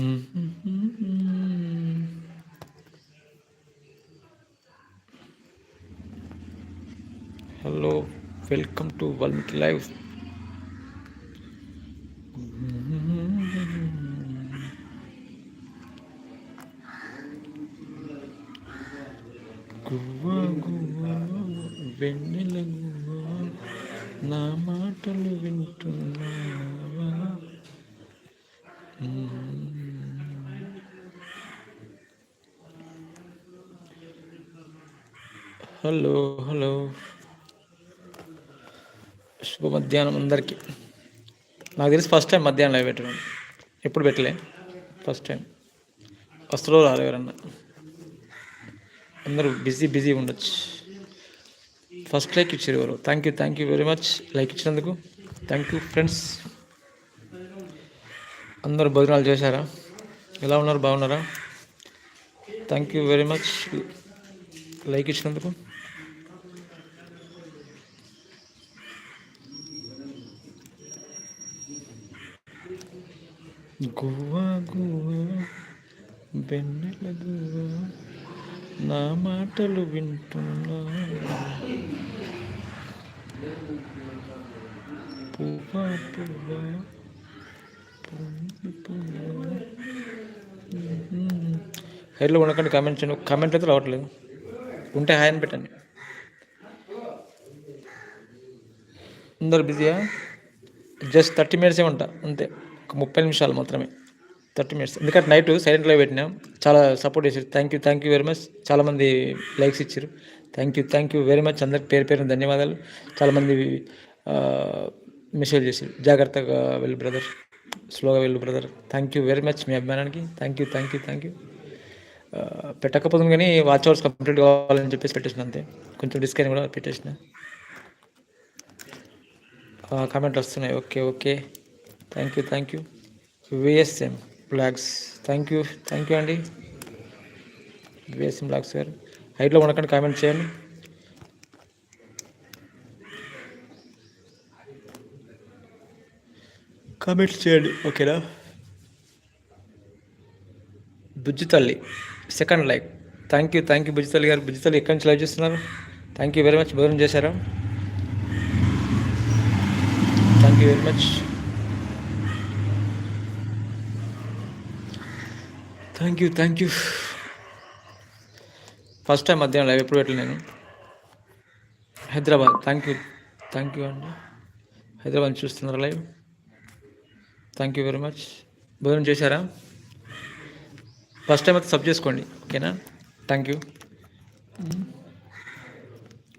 Hello welcome to Valmiki live గువ్వ గువ్వ వెన్నెల గువ్వ నా మాటలు వింటున్నావా హలో హలో శుభ మధ్యాహ్నం అందరికీ. నాకు తెలిసి ఫస్ట్ టైం మధ్యాహ్నం లైవ్ పెట్టడం. ఎప్పుడు పెట్టలే? ఫస్ట్ టైం ఫస్ట్లో రాదు ఎవరన్నా. అందరూ బిజీ బిజీ ఉండొచ్చు. ఫస్ట్ లైక్ ఇచ్చారు ఎవరు? Thank you thank you very much like ఇచ్చినందుకు. థ్యాంక్ యూ ఫ్రెండ్స్ అందరూ భోజనాలు చేశారా? ఎలా ఉన్నారు? బాగున్నారా? Thank you very much like ఇచ్చినందుకు. గువ్వా గువ్వా వెన్నెల గువ్వా నా మాటలు వింటున్నా. పువ్వా పువ్వా హైలో ఉండకండి కామెంట్ చేయండి. అయితే రావట్లేదు. ఉంటే హాయ్ అని పెట్టండి. అందరు బిజీయా? జస్ట్ థర్టీ మినిట్స్ ఉంటా అంతే. ముప్పై నిమిషాలు మాత్రమే. Thirty minutes. ఎందుకంటే నైట్ సైలెంట్లో పెట్టినా చాలా సపోర్ట్ చేశారు. Thank you thank you very much చాలామంది లైక్స్ ఇచ్చారు. Thank you thank you very much అందరికి పేరు పేరు ధన్యవాదాలు. చాలామంది మెసేజ్ చేశారు. జాగ్రత్తగా వెళ్ళు బ్రదర్ స్లోగా వెళ్ళు brother thank you very much మీ అభిమానానికి. Thank you thank you thank you పెట్టకపోతుంది కానీ వాచ్ అవర్స్ కంప్లీట్ కావాలని చెప్పేసి పెట్టేసిన అంతే. కొంచెం డిస్కైన్ కూడా పెట్టేసిన. కామెంట్ వస్తున్నాయి. Okay okay thank you thank you VSM blogs thank you thank you అండి విఎస్ఎం బ్లాగ్స్ గారు హైట్లో ఉండకండి కామెంట్ చేయండి. కామెంట్స్ చేయండి ఓకేనా బుజ్జి తల్లి second like thank you thank you బుజ్జి తల్లి గారు. బుజ్జి తల్లి ఎక్కడి నుంచి లైవ్ చేస్తున్నారు? థ్యాంక్ యూ వెరీ మచ్ భోజనం చేశారా. Thank you very much thank you thank you first time మధ్యాహ్నం లైవ్ ఎప్పుడు పెట్టలే నేను? Hyderabad. Thank you thank you అండి. హైదరాబాద్ చూస్తున్నారు live thank you very much భోజనం చేశారా? ఫస్ట్ టైం అయితే సబ్ చేసుకోండి ఓకేనా థ్యాంక్ యూ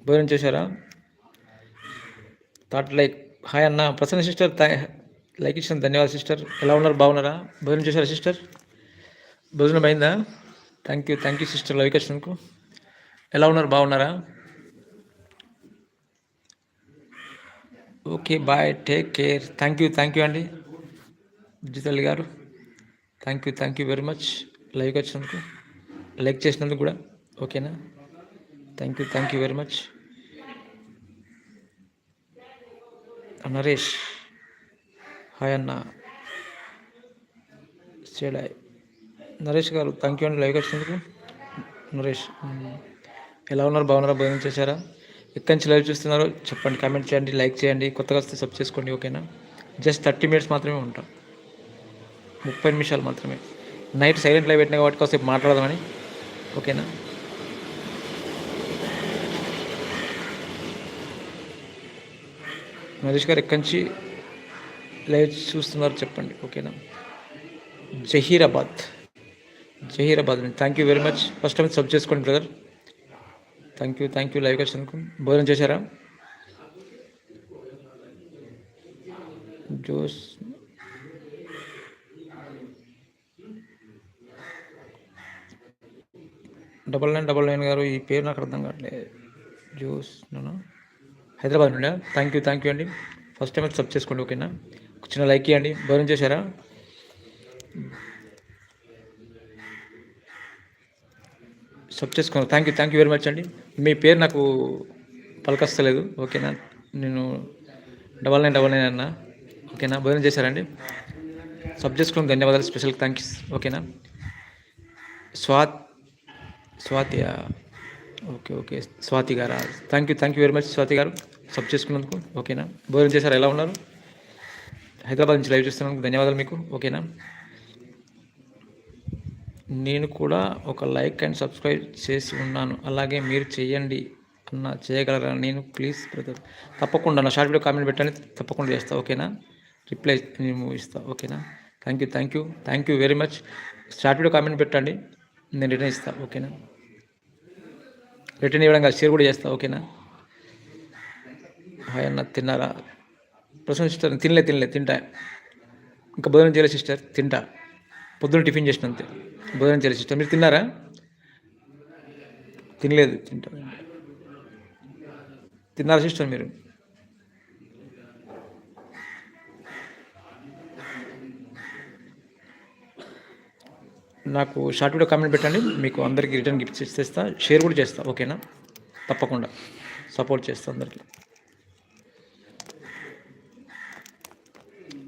భోజనం చేశారా? థాట్ లైక్ హాయ్ అన్న. ప్రసన్న సిస్టర్ లైక్ ఇచ్చిన ధన్యవాదాలు సిస్టర్ ఎలా ఉన్నారు? బాగున్నారా? భోజనం చేశారా సిస్టర్ భోజనం అయిందా? Thank you thank you sister like ఎలా ఉన్నారు? బాగున్నారా? Okay bye take care thank you thank you అండి విజితల్లి గారు. Thank you thank you very much like వచ్చినందుకు లైక్ చేసినందుకు కూడా ఓకేనా thank you thank you very much Naresh. Hi అన్న. సేడాయ్ నరేష్ గారు థ్యాంక్ యూ అండి. లైవ్ వచ్చినందుకు. నరేష్ ఎలా ఉన్నారు? బాగున్నారా? భోజనం చేశారా? ఎక్కడి నుంచి లైవ్ చూస్తున్నారో? చెప్పండి కామెంట్ చేయండి లైక్ చేయండి. కొత్తగా వస్తే సబ్ చేసుకోండి ఓకేనా జస్ట్ థర్టీ మినిట్స్ మాత్రమే ఉంటాం. ముప్పై నిమిషాలు మాత్రమే. నైట్ సైలెంట్ లైవ్ పెట్టినా కాబట్టి కాసేపు మాట్లాడదామని ఓకేనా నరేష్ గారు ఎక్కడి నుంచి లైవ్ చూస్తున్నారు చెప్పండి ఓకేనా Zaheerabad. Zaheerabad thank you very much first time sub చేసుకోండి brother thank you thank you live వచ్చినందుకు భోజనం చేశారా? Jose. Double nine double nine గారు ఈ పేరు నాకు అర్థం కావట్లేదు. జోస్ నేను హైదరాబాద్ నుండి? థ్యాంక్ యూ థ్యాంక్ యూ అండి. ఫస్ట్ టైం సబ్ చేసుకోండి ఓకేనా? చిన్న లైక్ ఇవ్వండి భోజనం చేశారా? సబ్ చేసుకోండి thank you thank you very much అండి. మీ పేరు నాకు పలకస్తలేదు. ఓకేనా? నేను డబల్ నైన్ డబల్ నైన్ అన్న. ఓకేనా? భోజనం చేశారండి. సబ్ చేసుకుని ధన్యవాదాలు. స్పెషల్ థ్యాంక్స్ ఓకేనా? స్వాత్ స్వాతి ఓకే ఓకే. స్వాతి గారా? Thank you thank you very much Swathi గారు. సబ్ చేసుకున్నందుకు. ఓకేనా? భోజనం చేశారు? ఎలా ఉన్నారు? హైదరాబాద్ నుంచి లైవ్ చూస్తున్నందుకు ధన్యవాదాలు మీకు. ఓకేనా? నేను కూడా ఒక లైక్ అండ్ సబ్స్క్రైబ్ చేసి ఉన్నాను. అలాగే మీరు చేయండి అన్న చేయగలరా? నేను ప్లీజ్ బ్రదర్. తప్పకుండా నా షార్ట్ వీడియో కామెంట్ పెట్టండి. తప్పకుండా చేస్తా. ఓకేనా? రిప్లై నేను ఇస్తా. ఓకేనా? Thank you thank you thank you very much. Short video comment పెట్టండి. నేను రిటర్న్ ఇస్తా. ఓకేనా? రిటర్న్ ఇవ్వడం కాదు షేర్ కూడా చేస్తా. ఓకేనా? హాయ్ అన్న తిన్నారా? ప్రస్తుతం సిస్టర్ తినలే తినలే తింటా. ఇంకా భోజనం చేయలే సిస్టర్ తింటా. పొద్దున్న టిఫిన్ చేసిన అంతే. భోజనం చేయలేదు సిస్టర్ మీరు తిన్నారా? తినలేదు. తింటా తిన్నారా సిస్టర్ మీరు? నాకు షార్ట్ వీడియో కామెంట్ పెట్టండి. మీకు అందరికీ రిటర్న్ గిఫ్ట్ ఇచ్చేస్తా షేర్ కూడా చేస్తా ఓకేనా? తప్పకుండా. సపోర్ట్ చేస్తా అందరికీ.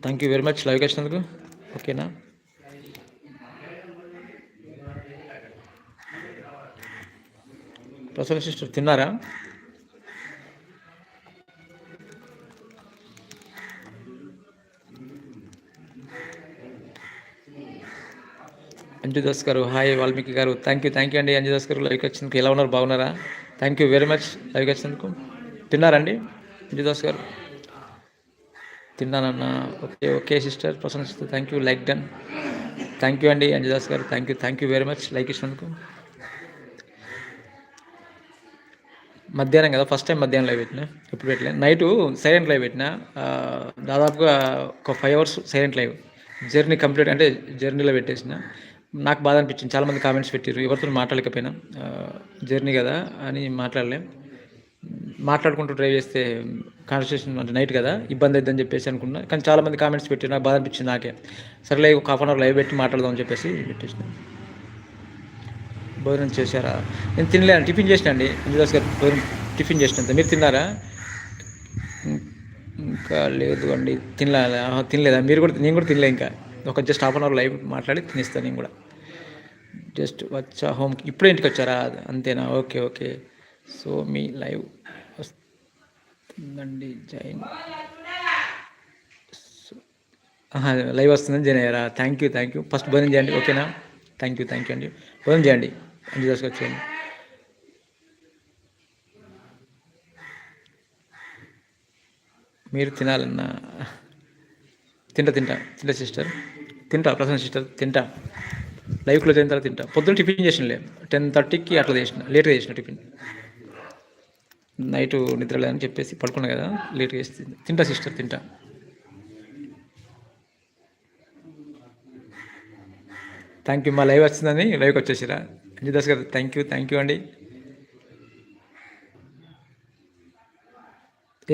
Thank you very much live వచ్చినందుకు ఓకేనా? ప్రసన్న సిస్టర్ తిన్నారా? అంజుదాస్ గారు హాయ్ వాల్మీకి గారు థ్యాంక్ యూ థ్యాంక్ యూ అండి. అంజుదాస్ గారు లైవ్కి వచ్చినందుకు ఎలా ఉన్నారు? బాగున్నారా? థ్యాంక్ యూ వెరీ మచ్ లైవ్కి వచ్చినందుకు తిన్నారండి అంజుదాస్ గారు? తిన్నానన్న. Okay okay sister Prasanna sister thank you like done thank you అండి అంజుదాస్ గారు. Thank you thank you very much like ఇచ్చినందుకు. మధ్యాహ్నం కదా ఫస్ట్ టైం మధ్యాహ్నం లైవ్ పెట్టిన ఎప్పుడు పెట్టలే. నైటు సైలెంట్ లైవ్ పెట్టిన దాదాపుగా ఒక five hours silent live journey complete అంటే జర్నీలో పెట్టేసిన. నాకు బాధ అనిపించింది. చాలామంది కామెంట్స్ పెట్టారు ఎవరితో మాట్లాడలేకపోయినా జర్నీ కదా అని మాట్లాడలేం. మాట్లాడుకుంటూ డ్రైవ్ చేస్తే కాన్వర్సేషన్ అంటే నైట్ కదా ఇబ్బంది అవుతుందని చెప్పేసి అనుకున్నా. కానీ చాలామంది కామెంట్స్ పెట్టారు నాకు బాధ అనిపించింది నాకే. సరేలే ఒక హాఫ్ అన్ అవర్ లైవ్ పెట్టి మాట్లాడదాం చెప్పేసి పెట్టేసినా. భోజనం చేశారా? నేను తినలేను టిఫిన్ చేసినండి ఇందుదాస్ గారు భోజనం టిఫిన్ చేసినంత మీరు తిన్నారా? ఇంకా లేదు అండి. తినలే తినలేదా? మీరు కూడా నేను కూడా తినలే ఇంకా. ఒక just half an hour live మాట్లాడి తినేస్తాను నేను కూడా. జస్ట్ వచ్చా హోమ్ ఇప్పుడే ఇంటికి వచ్చారా? అంతేనా? Okay okay. సో మీ లైవ్ వస్తుందండి జాయిన్. లైవ్ వస్తుందని జాయిన్ అయ్యారా? Thank you thank you. First భోజనం చేయండి ఓకేనా? థ్యాంక్ యూ థ్యాంక్ యూ అండి. భోజనం చేయండి. అంజు దాస్ మీరు తినాలన్నా తింటా తింటా తింటా సిస్టర్. తింటా ప్రసన్న సిస్టర్ తింటా. లైఫ్లో తిన తర్వాత తింటా. పొద్దున్న టిఫిన్ చేసినలే టెన్ థర్టీకి అట్లా చేసిన లేట్గా చేసిన టిఫిన్. నైట్ నిద్ర లేదని చెప్పేసి పడుకున్నా కదా లేట్గా చేసి తింటా సిస్టర్ తింటా. థ్యాంక్ యూ మా లైవ్ వచ్చిందని లైవ్కి వచ్చేసిరా. అంజిదాస్ గారు థ్యాంక్ యూ థ్యాంక్ యూ అండి.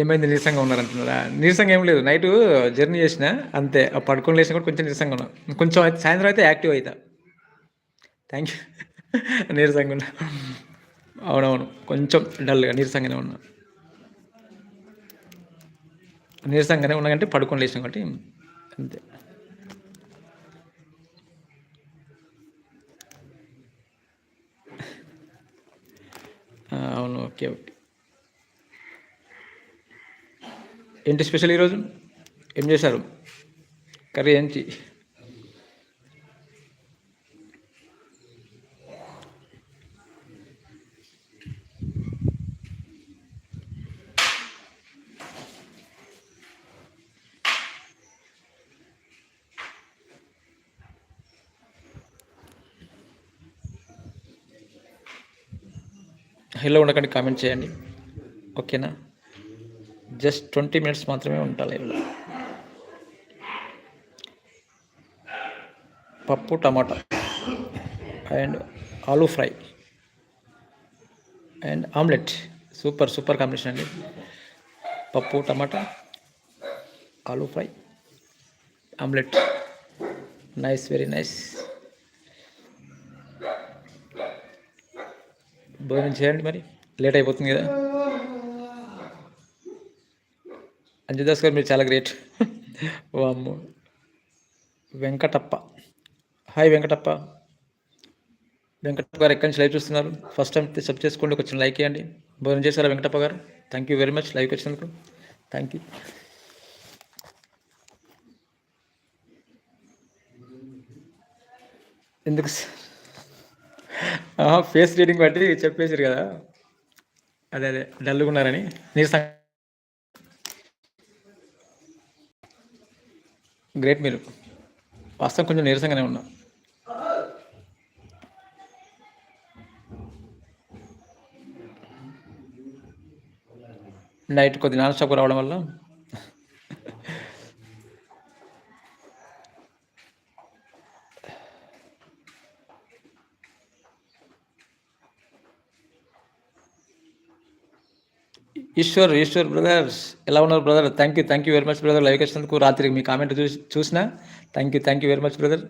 ఏమైంది? నీరసంగా ఉన్నారంటున్నారా నీరసంగా ఏం లేదు. నైట్ జర్నీ చేసిన అంతే. ఆ పడుకొని లేచిన కూడా కొంచెం నీరసంగా ఉన్నా. కొంచెం అయితే సాయంత్రం అయితే యాక్టివ్ అవుతా థ్యాంక్ యూ నీరసంగా ఉన్నా. అవునవును. కొంచెం డల్గా నీరసంగానే ఉన్నా. నీరసంగానే ఉన్నా అంటే పడుకొని లేచిన కాబట్టి అంతే. అవును ఓకే ఓకే. ఏంటి స్పెషల్ ఈరోజు? ఏం చేశారు? కర్రీ ఏంటి? హెల్లో ఉండకండి కామెంట్ చేయండి. ఓకేనా? జస్ట్ ట్వంటీ మినిట్స్ మాత్రమే ఉంటా లైవ్లో. పప్పు tomato and aloo fry and omelette. Super super combination అండి. పప్పు tomato aloo fry omelette. Nice very nice. భోజనం చేయండి మరి. లేట్ అయిపోతుంది కదా. అంజుదాస్ గారు మీరు చాలా గ్రేట్. ఓ వెంకటప్ప. హాయ్ వెంకటప్ప. వెంకటప్ప గారు ఎక్కడి నుంచి లైవ్ చూస్తున్నారు? ఫస్ట్ టైం సబ్ చేసుకోండి ఒక చిన్న లైక్ చేయండి భోజనం చేశారా వెంకటప్ప గారు? థ్యాంక్ యూ వెరీ మచ్ లైవ్కి వచ్చినందుకు. థ్యాంక్ యూ ఎందుకు ఫేస్ రీడింగ్ బట్టి చెప్పేసారు కదా. అదే అదే డల్గా ఉన్నారని. నీరస గ్రేట్ మీరు. వాస్తవం కొంచెం నీరసంగానే ఉన్నా. నైట్ కొద్ది నాన్ స్టాప్ రావడం వల్ల ఈశ్వర్ ఈశ్వర్ బ్రదర్స్ ఎలా ఉన్నారు brother? Thank you thank you very much brother live వచ్చినందుకు రాత్రి మీ కామెంట్ చూసి చూసిన. Thank you thank you very much brother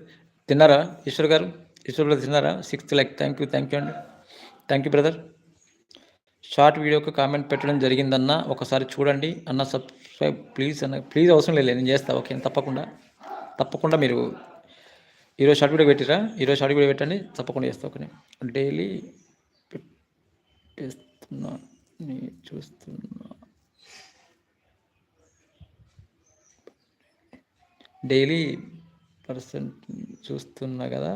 తిన్నారా ఈశ్వర్ గారు? ఈశ్వర్ బ్రదర్ తిన్నారా? Sixth like thank you thank you అండి. థ్యాంక్ యూ బ్రదర్ షార్ట్ వీడియోకి కామెంట్ పెట్టడం జరిగిందన్న ఒకసారి చూడండి. అన్న సబ్స్క్రైబ్ ప్లీజ్ అన్న ప్లీజ్ అవసరం లేదు నేను చేస్తా ఓకే తప్పకుండా. తప్పకుండా మీరు ఈరోజు షార్ట్ వీడియో పెట్టిరా? ఈరోజు షార్ట్ వీడియో పెట్టండి తప్పకుండా చేస్తా ఓకే డైలీ నేను చూస్తున్నా డైలీ పర్సెంట్ చూస్తున్నా కదా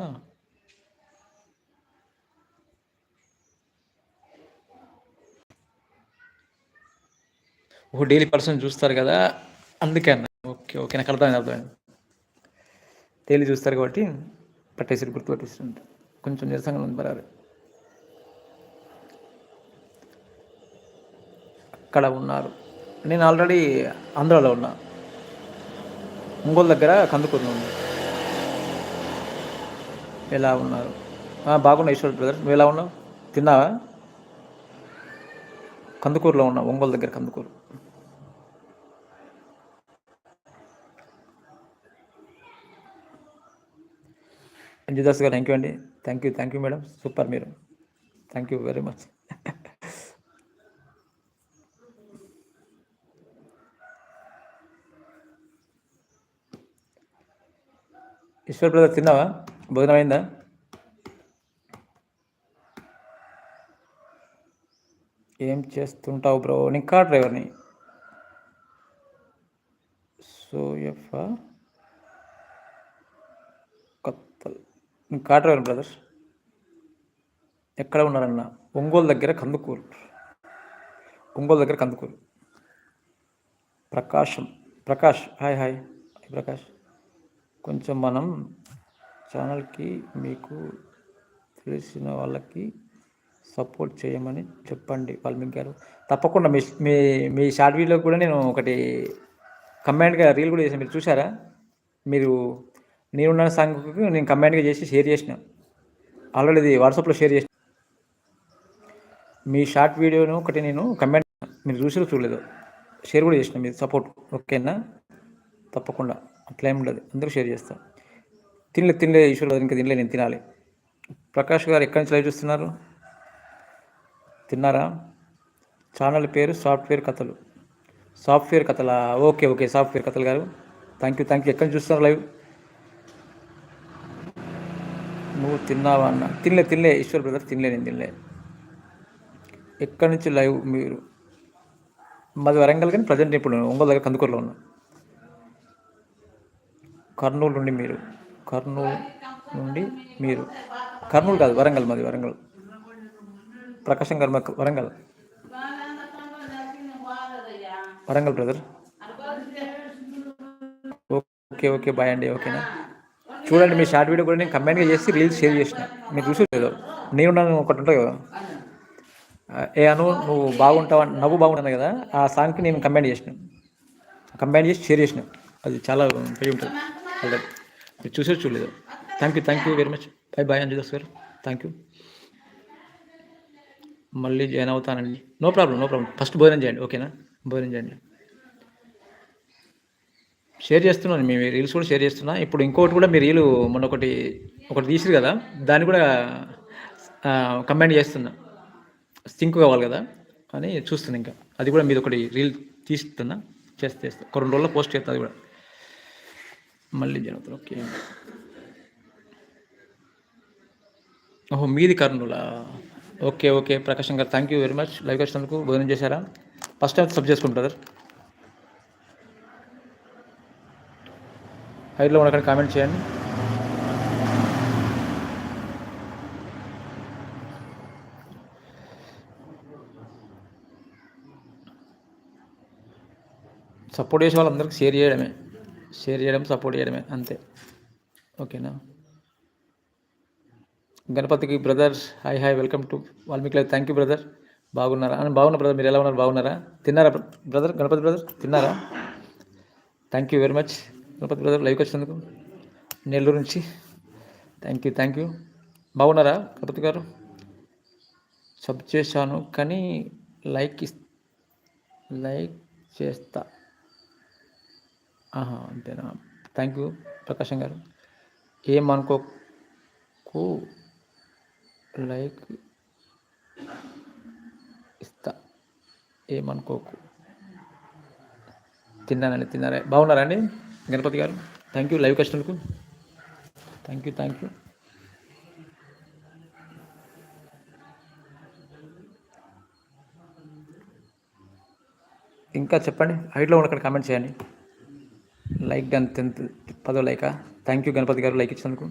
ఓ డైలీ పర్సన్ చూస్తారు కదా. అందుకే అన్న. ఓకే ఓకే నాకు అర్థమైంది అర్థమైంది. డైలీ చూస్తారు కాబట్టి పట్టేసి గుర్తు పట్టేస్తుంట కొంచెం నిరసంగా ఉంది పర్వాలేదు అక్కడ ఉన్నారు. నేను ఆల్రెడీ ఆంధ్రాలో ఉన్నా. ఒంగోలు దగ్గర కందుకూరులో ఉన్నా ఎలా ఉన్నారు? బాగున్నా ఈశ్వర్ బ్రదర్. నువ్వు ఎలా ఉన్నావు? తిన్నావా? కందుకూరులో ఉన్నా ఒంగోలు దగ్గర కందుకూరు. అంజుదాస్ గారు థ్యాంక్ యూ అండి. Thank you thank you madam. Super మీరు. Thank you very much. Eshwar brother తిన్నావా? భోజనం అయిందా? ఏం చేస్తుంటావు బ్రో? నీ కార్ డ్రైవర్ని. సోయఫ కొత్త నీ కార్ డ్రైవర్ బ్రదర్? ఎక్కడ ఉన్నారన్న? ఒంగోలు దగ్గర కందుకూరు. ఒంగోలు దగ్గర కందుకూరు. ప్రకాశం. Prakash hi hi. ప్రకాష్ కొంచెం మనం ఛానల్కి మీకు తెలిసిన వాళ్ళకి సపోర్ట్ చేయమని చెప్పండి వాల్మీకి గారు. తప్పకుండా మీ మీ మీ షార్ట్ వీడియో కూడా నేను ఒకటి కంబైన్డ్గా రీల్ కూడా చేసాను మీరు చూసారా మీరు నేనున్న సాంగ్కి నేను కంబైన్డ్గా చేసి షేర్ చేసిన. ఆల్రెడీ ఇది వాట్సాప్లో షేర్ చేసిన. మీ షార్ట్ వీడియోను ఒకటి నేను కంబైన్ మీరు చూసి చూడలేదు. షేర్ కూడా చేసిన మీరు సపోర్ట్. ఓకేనా? తప్పకుండా. అట్లా ఏం ఉండదు. అందరూ షేర్ చేస్తాం తినలే తినలే ఈశ్వర్ ఇంకా తినలే నేను తినాలి. ప్రకాష్ గారు ఎక్కడి నుంచి లైవ్ చూస్తున్నారు? తిన్నారా? ఛానల్ పేరు సాఫ్ట్వేర్ కథలు. సాఫ్ట్వేర్ కథలా? ఓకే ఓకే సాఫ్ట్వేర్ కథలు గారు. థ్యాంక్ యూ థ్యాంక్ యూ ఎక్కడి నుంచి చూస్తున్నారు లైవ్? నువ్వు తిన్నావా అన్న? తినలే తినలే ఈశ్వర్ బ్రదర్ తినలే నేను తినలే. ఎక్కడి నుంచి లైవ్ మీరు? మాది వరంగల్ కానీ ప్రజెంట్ ఇప్పుడు ఒంగోలు దగ్గర కందుకూరులో ఉన్నా. కర్నూలు నుండి మీరు. కర్నూలు నుండి మీరు. కర్నూలు కాదు వరంగల్ మాది వరంగల్. ప్రకాశం గారు Warangal. Warangal brother. Okay okay bye అండి ఓకేనా? చూడండి మీ షార్ట్ వీడియో కూడా నేను కంబైన్గా చేసి రీల్స్ షేర్ చేసిన. మీరు చూసి లేదు నేను నన్ను ఒకటి ఉంటుంది కదా. ఏ అను నువ్వు బాగుంటావు నవ్వు బాగుంటుంది కదా ఆ సాంగ్కి నేను కంబైన్ చేసిన. కంబైన్ చేసి షేర్ చేసిన. అది చాలా పెరిగి ఉంటుంది ఆల్రెడీ మీరు చూసే చూడలేదు. Thank you thank you very much bye bye Anjudas గారు థ్యాంక్ యూ మళ్ళీ జాయిన్ అవుతానండి. No problem no problem first భోజనం చేయండి ఓకేనా భోజనం చేయండి. షేర్ చేస్తున్నాను మీ రీల్స్ కూడా షేర్ చేస్తున్నా. ఇప్పుడు ఇంకోటి కూడా మీ రీలు మొన్న ఒకటి ఒకటి తీసిరు కదా? దాన్ని కూడా కంబైన్ చేస్తున్నా. సింక్ కావాలి కదా? అని చూస్తున్నా ఇంకా. అది కూడా మీరు ఒకటి రీల్ తీస్తున్నా. చేస్తే ఒక రెండు రోజుల్లో పోస్ట్ చేస్తా అది కూడా. మళ్ళీ జరుగుతుంది ఓకే. ఓహో మీది కర్నూలా? Okay okay. ప్రకాశం గారు thank you very much live వచ్చినందుకు భోజనం చేశారా? ఫస్ట్ టైం సబ్ చేసుకుంటారు బ్రదర్ హైట్లో ఉన్న కామెంట్ చేయండి. సపోర్ట్ చేసే వాళ్ళందరికీ షేర్ చేయడమే. షేర్ చేయడం సపోర్ట్ చేయడమే అంతే. ఓకేనా? గణపతికి brother hi hi welcome to Valmiki thank you brother బాగున్నారా? అని బాగున్నా బ్రదర్ మీరు ఎలా ఉన్నారు? బాగున్నారా? తిన్నారా బ్రదర్ గణపతి బ్రదర్ తిన్నారా? Thank you very much Ganapathi brother లైవ్కి వచ్చినందుకు నెల్లూరు నుంచి. థ్యాంక్ యూ థ్యాంక్ యూ బాగున్నారా గణపతి గారు? సబ్ చేశాను కానీ లైక్ ఇస్ లైక్ చేస్తా. ఆహా అంతేనా? థ్యాంక్ యూ ప్రకాశం గారు. ఏమనుకోకు లైక్ ఇస్తా. ఏమనుకోకు తిన్నానండి తిన్నారా? బాగున్నారా అండి? గణపతి గారు? థ్యాంక్ యూ లైవ్ కస్టమర్కు థ్యాంక్ యూ థ్యాంక్ యూ ఇంకా చెప్పండి. హైట్లో ఉన్న కామెంట్ చేయండి. లైక్ గన్ టెన్త్ పదో లైకా. థ్యాంక్ యూ గణపతి గారు లైక్ ఇచ్చినందుకు.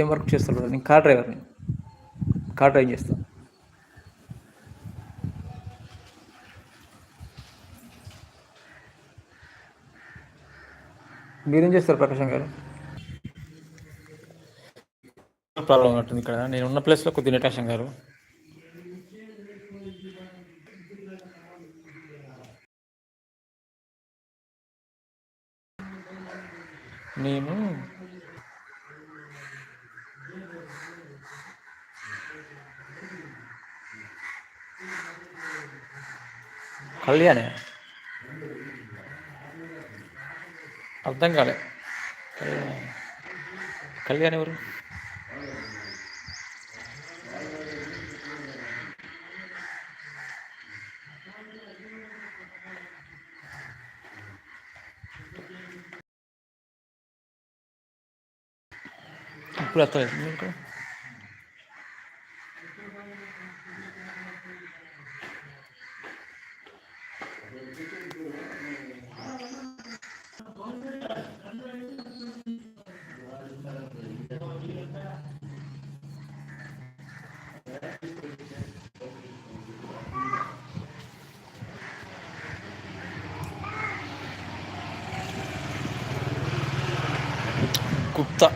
ఏం వర్క్ చేస్తారు నేను కార్ డ్రైవర్ని. కార్ డ్రైవ్ చేస్తాను మీరేం చేస్తారు ప్రకాశం గారు? ప్రాబ్లం ఉన్నట్టుంది ఇక్కడ. నేను ఉన్న ప్లేస్లో కొద్ది నిటాశం గారు. నేను కళ్యాణే. అర్థం కాలే. కళ్యాణ్ ఎవరు? ఇప్పుడు వస్తలేదు మీకు గుప్తా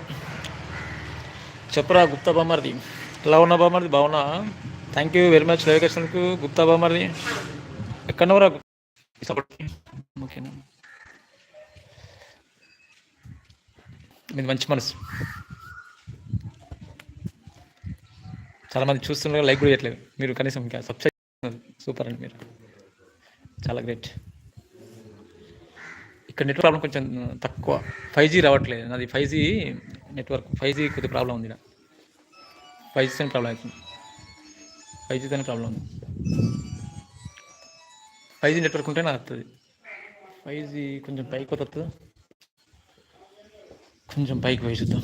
చెప్పరా గుప్తా బామర్ది. ఎలా ఉన్నా బామర్ది? బాగున్నా thank you very much live Gupta బామర్ది. ఎక్కడవరా ఓకేనా. మీది మంచి మనసు. చాలామంది చూస్తున్నారు లైక్ కూడా చేయట్లేదు. మీరు కనీసం ఇంకా సబ్స్క్రైబ్ సూపర్ అండి మీరు. చాలా గ్రేట్. ఇక్కడ నెట్వర్క్ ప్రాబ్లం కొంచెం తక్కువ. ఫైవ్ జీ రావట్లేదు. నాది five G network. Five G కొద్ది ప్రాబ్లం ఉంది. ఫైవ్ జీతోనే ప్రాబ్లం అవుతుంది. ఫైవ్ జీతోనే ప్రాబ్లం. ఉంది ఫైవ్ జీ నెట్వర్క్ ఉంటే నాకు వస్తుంది. ఫైవ్ జీ కొంచెం పైకి వస్తుంది? కొంచెం పైకి పోయి చూద్దాం.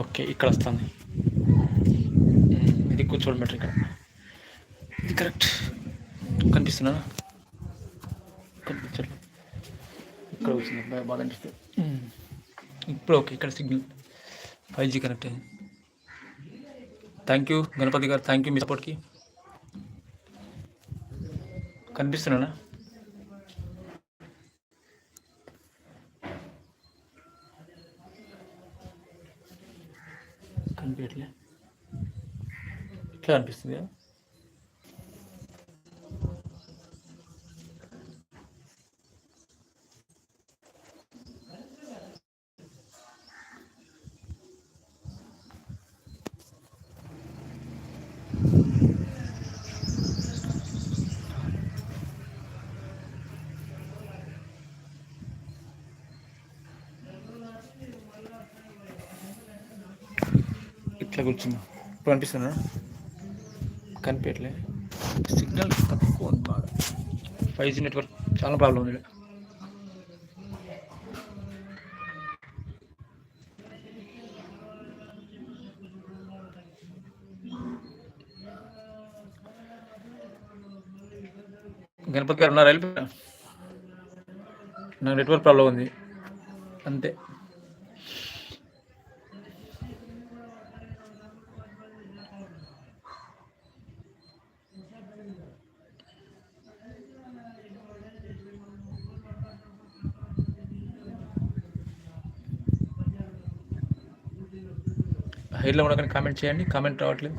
ఓకే ఇక్కడ వస్తుంది. ఇది కూర్చోవడం బెటర్ ఇక్కడ. ఇది కరెక్ట్. కనిపిస్తున్నా కనిపించట్లేదు ఇక్కడ వచ్చింది బాగా అనిపిస్తుంది. ఇప్పుడు ఓకే ఇక్కడ సిగ్నల్. ఫైవ్ జీ కనెక్ట్ అయింది. థ్యాంక్ యూ గణపతి గారు థ్యాంక్ యూ మీ సపోర్ట్కి కనిపిస్తున్నానా కనిపించట్లే ఇట్లా అనిపిస్తుంది ఇట్లా కూర్చుందా ఇప్పుడు అనిపిస్తుందా కనిపించట్లే సిగ్నల్ తక్కువ ఉంది బాగా. ఫైవ్ జీ నెట్వర్క్ చాలా ప్రాబ్లం ఉంది. గణపతి గారు ఉన్నారు? వెళ్ళిపోయా నాకు నెట్వర్క్ ప్రాబ్లం ఉంది. అంతే. హైట్లో కూడా కానీ కామెంట్ చేయండి. కామెంట్ రావట్లేదు.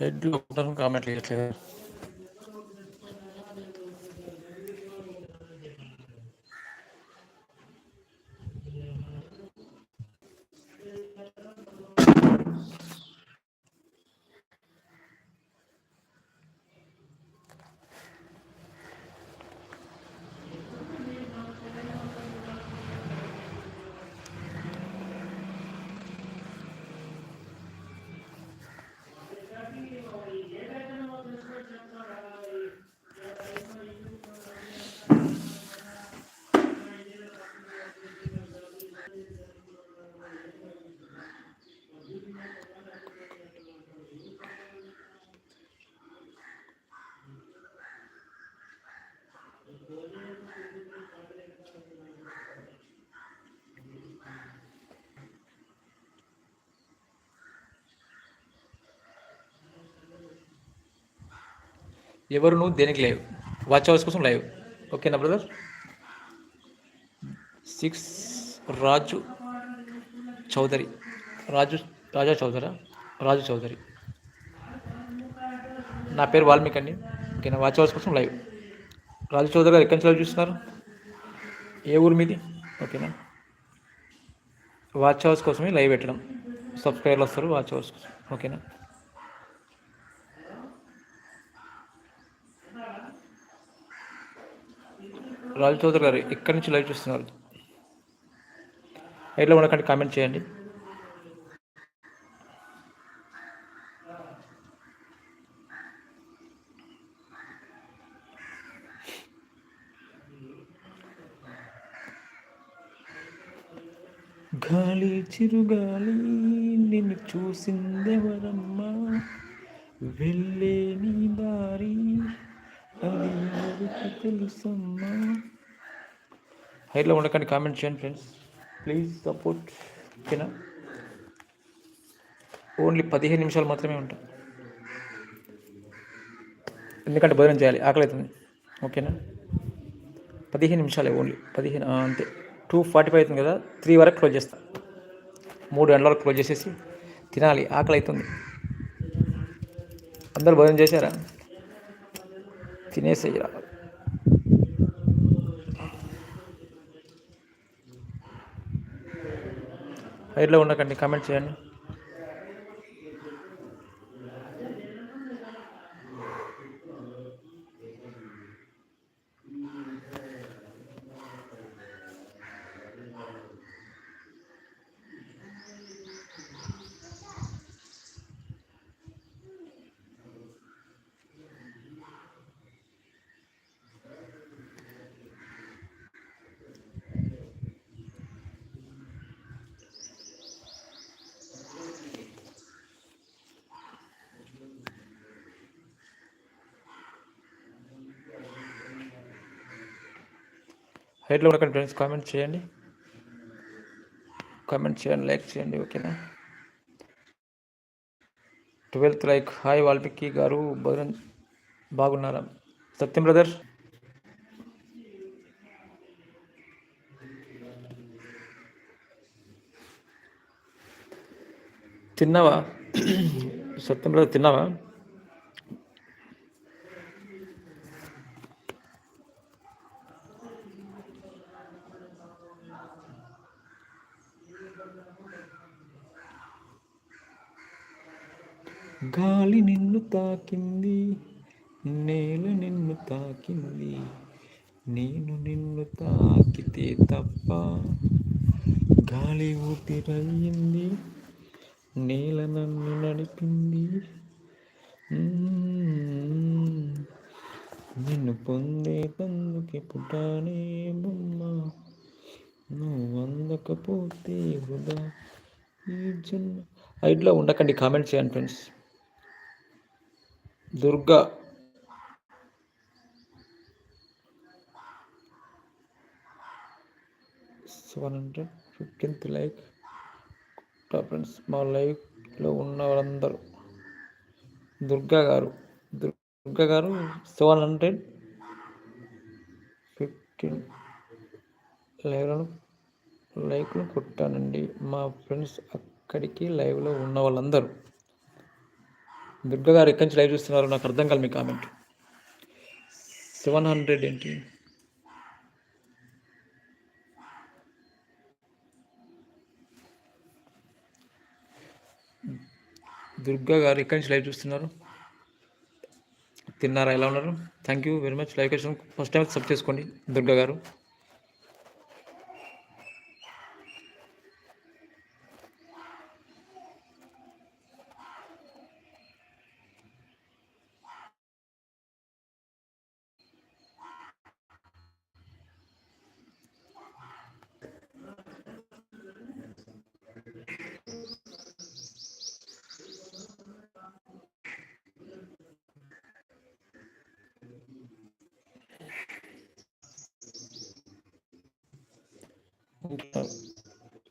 హెడ్లో కామెంట్ చేయట్లేదు. ఎవరు నువ్వు దేనికి లేవు. వాచ్ అవర్స్ కోసం లైవ్. ఓకేనా బ్రదర్ సిక్స్ రాజు చౌదరి. రాజు రాజా చౌదరా? రాజు చౌదరి. నా పేరు వాల్మీకి అండి. ఓకేనా వాచ్ అవర్స్ కోసం లైవ్. రాజు చౌదరి గారు ఎక్కడి నుంచి లైవ్ చూస్తున్నారు? ఏ ఊరు మీది? ఓకేనా వాచ్ అవర్స్ కోసమే లైవ్ పెట్టడం. సబ్స్క్రైబర్లు వస్తారు వాచ్ అవర్స్ కోసం. ఓకేనా రాజు చౌదరి గారు ఎక్కడి నుంచి లైవ్ చూస్తున్నారు? ఎట్లా ఉండకండి కామెంట్ చేయండి. గాలి చిరుగాలి నిన్ను చూసిందెవరమ్మా? వెళ్ళే తెలుసమ్మా. హైట్లో ఉండకండి కామెంట్ చేయండి ఫ్రెండ్స్. ప్లీజ్ సపోర్ట్ ఓకేనా? ఓన్లీ పదిహేను నిమిషాలు మాత్రమే ఉంటాం ఎందుకంటే భోజనం చేయాలి ఆకలి అవుతుంది ఓకేనా? పదిహేను నిమిషాలే ఓన్లీ పదిహేను అంతే. టూ ఫార్టీ ఫైవ్ అవుతుంది కదా త్రీ వరకు క్లోజ్ చేస్తా. మూడు గంటల వరకు క్లోజ్ చేసేసి తినాలి ఆకలి అవుతుంది అందరూ భోజనం చేశారా? తినేసేయరా హైట్లో ఉండకండి కామెంట్ చేయండి. హైట్లో ఉండకండి ఫ్రెండ్స్ కామెంట్ చేయండి. కామెంట్ చేయండి లైక్ చేయండి ఓకేనా ట్వెల్త్ లైక్ హాయ్ వాల్మీకి గారు భద్రం బాగున్నారా? సత్యం బ్రదర్ తిన్నావా? సత్యం బ్రదర్ తిన్నావా? గాలి నిన్ను తాకింది నేల నిన్ను తాకింది నేను నిన్ను తాకితే తప్ప గాలి ఊపిరయ్యింది నేల నన్ను నడిపింది. నిన్ను పొందే తందుకి పుట్టానే బొమ్మ నువ్వు అందకపోతే వృధా. ఈ జన్మ ఉండకండి కామెంట్ చేయండి friends. Durga. Seven hundred fifteenth like. Friends మా లైవ్లో ఉన్న వాళ్ళందరూ దుర్గా గారు దుర్గా గారు సెవెన్ హండ్రెడ్ ఫిఫ్టీన్ లైవ్లను లైక్లు కొట్టానండి. మా ఫ్రెండ్స్ అక్కడికి లైవ్లో ఉన్న వాళ్ళందరూ దుర్గ గారు ఎక్కడి నుంచి లైవ్ చూస్తున్నారు? నాకు అర్థం కాదు మీ కామెంట్ సెవెన్ హండ్రెడ్ ఏంటి? దుర్గా గారు ఎక్కడి నుంచి లైవ్ చూస్తున్నారు? తిన్నారా? ఎలా ఉన్నారు? Thank you very much live కోసం ఫస్ట్ టైం సబ్ చేసుకోండి దుర్గా గారు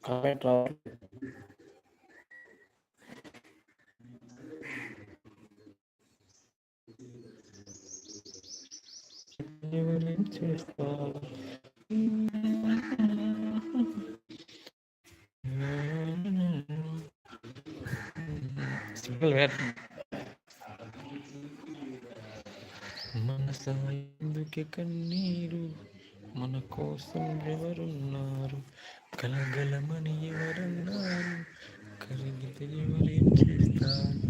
కామెంట్ రావాలి ఎవరేం మన సింగిల్ వేర్ మనస ఎందుకే కన్నీరు? మన కోసం ఎవరున్నారు? కలగలమని ఎవరన్నారు? కరిగితే ఎవరేం చేస్తారు?